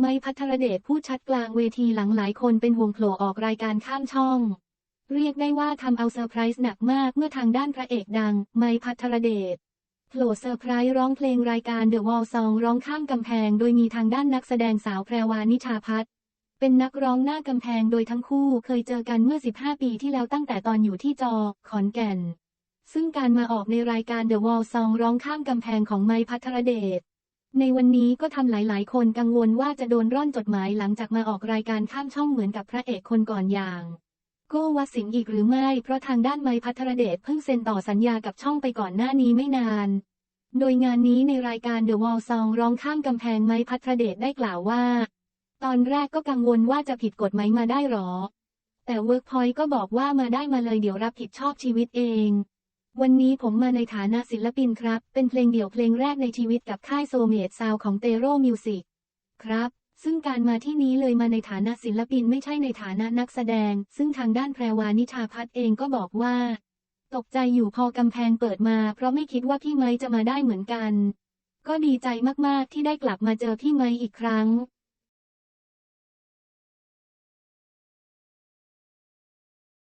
ไม้พัทรเดชพูดชัดกลางเวทีหลังหลายคนเป็นห่วงโผล่ออกรายการข้ามช่อง เรียกได้ว่าทำเอาเซอร์ไพรส์หนักมากเมื่อทางด้านพระเอกดัง ไม้พัทรเดชโผล่เซอร์ไพรส์ร้องเพลงรายการ The Wall Song ร้องข้ามกำแพง โดยมีทางด้านนักแสดงสาวแพรวานิชาพัฒน์เป็นนักร้องหน้ากำแพงโดยทั้งคู่เคยเจอกันเมื่อ 15 ปีที่แล้วตั้งแต่ตอนอยู่ที่จอ ขอนแก่น ซึ่งการมาออกในรายการ The Wall Song ร้องข้ามกำแพงของไม้พัทรเดช ในวันนี้ก็ทำหลาย ๆ คนกังวลว่าจะโดนร่อนจดหมายหลังจากมาออกรายการข้ามช่องเหมือนกับพระเอกคนก่อนอย่างโก้วสิงห์อีกหรือไม่ เพราะทางด้านไมพัทรเดชเพิ่งเซ็นต่อสัญญากับช่องไปก่อนหน้านี้ไม่นาน โดยงานนี้ในรายการ The Wall Song ร้องข้ามกำแพงไมพัทรเดชได้กล่าวว่า ตอนแรกก็กังวลว่าจะผิดกฎไหมมาได้หรอ แต่ Workpoint ก็บอกว่ามาได้มาเลยเดี๋ยวรับผิดชอบชีวิตเอง วันนี้ผมมาในฐานะศิลปินครับ เป็นเพลงเดี่ยวเพลงแรกในชีวิตกับค่ายโซเมดซาวของเตโรมิวสิกครับ ซึ่งการมาที่นี้เลยมาในฐานะศิลปินไม่ใช่ในฐานะนักแสดง ซึ่งทางด้านแพรวานิชาพัฒน์เองก็บอกว่า ตกใจอยู่พอกำแพงเปิดมา เพราะไม่คิดว่าพี่ไม้จะมาได้เหมือนกัน ก็ดีใจมากๆที่ได้กลับมาเจอพี่ไม้อีกครั้ง